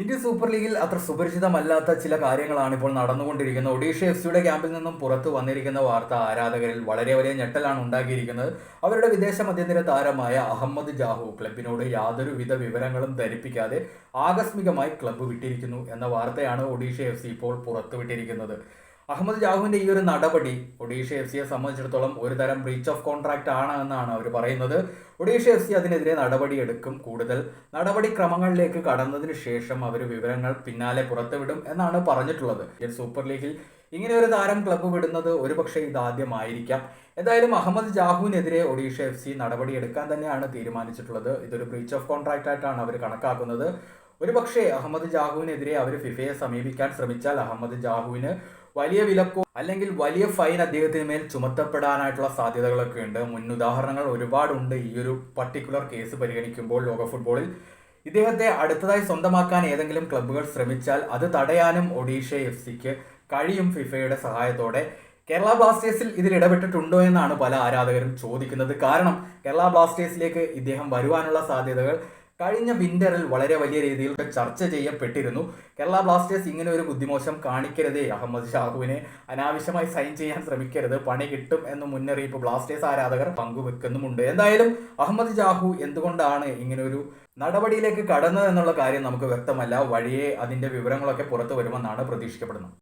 Indian super ലീഗിൽ അത്ര സുപരിചിതമല്ലാത്ത ചില കാര്യങ്ങളാണ് ഇപ്പോൾ നടന്നുകൊണ്ടിരിക്കുന്നത്. ഒഡീഷ എഫ് സിയുടെ ക്യാമ്പിൽ നിന്നും പുറത്തു വന്നിരിക്കുന്ന വാർത്ത ആരാധകരിൽ വളരെ വലിയ ഞെട്ടലാണ് ഉണ്ടാക്കിയിരിക്കുന്നത്. അവരുടെ വിദേശ മധ്യനിര താരമായ അഹമ്മദ് ജാഹു ക്ലബിനോട് യാതൊരുവിധ വിവരങ്ങളും ധരിപ്പിക്കാതെ ആകസ്മികമായി ക്ലബ്ബ് വിട്ടിരിക്കുന്നു എന്ന വാർത്തയാണ് ഒഡീഷ എഫ് സി ഇപ്പോൾ പുറത്തുവിട്ടിരിക്കുന്നത്. അഹമ്മദ് ജാഹുവിന്റെ ഈ ഒരു നടപടി ഒഡീഷ എഫ് സിയെ സംബന്ധിച്ചിടത്തോളം ഒരു തരം ബ്രീച്ച് ഓഫ് കോൺട്രാക്ട് ആണ് എന്നാണ് അവർ പറയുന്നത്. ഒഡീഷ എഫ് സി അതിനെതിരെ നടപടിയെടുക്കും കൂടുതൽ. നടപടിക്രമങ്ങളിലേക്ക് കടന്നതിന് ശേഷം അവർ വിവരങ്ങൾ പിന്നാലെ പുറത്തുവിടും എന്നാണ് പറഞ്ഞിട്ടുള്ളത്. സൂപ്പർ ലീഗിൽ ഇങ്ങനെ ഒരു താരം ക്ലബ്ബ് വിടുന്നത് ഒരുപക്ഷെ ഇതാദ്യമായിരിക്കാം എന്തായാലും അഹമ്മദ് ജാഹുവിനെതിരെ ഒഡീഷ എഫ് സി നടപടിയെടുക്കാൻ തന്നെയാണ് തീരുമാനിച്ചിട്ടുള്ളത്. ഇതൊരു ബ്രീച്ച് ഓഫ് കോൺട്രാക്ട് ആയിട്ടാണ് അവർ കണക്കാക്കുന്നത്. ഒരുപക്ഷെ അഹമ്മദ് ജാഹുവിനെതിരെ അവർ ഫിഫയെ സമീപിക്കാൻ ശ്രമിച്ചാൽ അഹമ്മദ് ജാഹുവിന് വലിയ വിലക്കോ അല്ലെങ്കിൽ വലിയ ഫൈൻ അദ്ദേഹത്തിന് മേൽ ചുമത്തപ്പെടാനായിട്ടുള്ള സാധ്യതകളൊക്കെ ഉണ്ട്. മുൻ ഉദാഹരണങ്ങൾ ഒരുപാടുണ്ട്. ഈ ഒരു പർട്ടിക്കുലർ കേസ് പരിഗണിക്കുമ്പോൾ ലോക ഫുട്ബോളിൽ ഇദ്ദേഹത്തെ അടുത്തതായി സ്വന്തമാക്കാൻ ഏതെങ്കിലും ക്ലബ്ബുകൾ ശ്രമിച്ചാൽ അത് തടയാനും ഒഡീഷ എഫ് സിക്ക് കഴിയും ഫിഫയുടെ സഹായത്തോടെ. കേരള ബ്ലാസ്റ്റേഴ്സിൽ ഇതിൽ ഇടപെട്ടിട്ടുണ്ടോ എന്നാണ് പല ആരാധകരും ചോദിക്കുന്നത്. കാരണം കേരള ബ്ലാസ്റ്റേഴ്സിലേക്ക് ഇദ്ദേഹം വരുവാനുള്ള സാധ്യതകൾ കഴിഞ്ഞ വിന്ററിൽ വളരെ വലിയ രീതിയിൽ ചർച്ച ചെയ്യപ്പെട്ടിരുന്നു. കേരള ബ്ലാസ്റ്റേഴ്സ് ഇങ്ങനെ ഒരു ബുദ്ധിമോശം കാണിക്കരുതേ അഹമ്മദ് ഷാഹുവിനെ. അനാവശ്യമായി സൈൻ ചെയ്യാൻ ശ്രമിക്കരുത് പണി കിട്ടും എന്ന മുന്നറിയിപ്പ് ബ്ലാസ്റ്റേഴ്സ് ആരാധകർ പങ്കുവെക്കുന്നുമുണ്ട്. എന്തായാലും അഹമ്മദ് ജാഹു എന്തുകൊണ്ടാണ് ഇങ്ങനെ ഒരു നടപടിയിലേക്ക് കടന്നത് എന്നുള്ള കാര്യം നമുക്ക് വ്യക്തമല്ല. വഴിയെ അതിന്റെ വിവരങ്ങളൊക്കെ പുറത്തു വരുമെന്നാണ് പ്രതീക്ഷിക്കപ്പെടുന്നത്.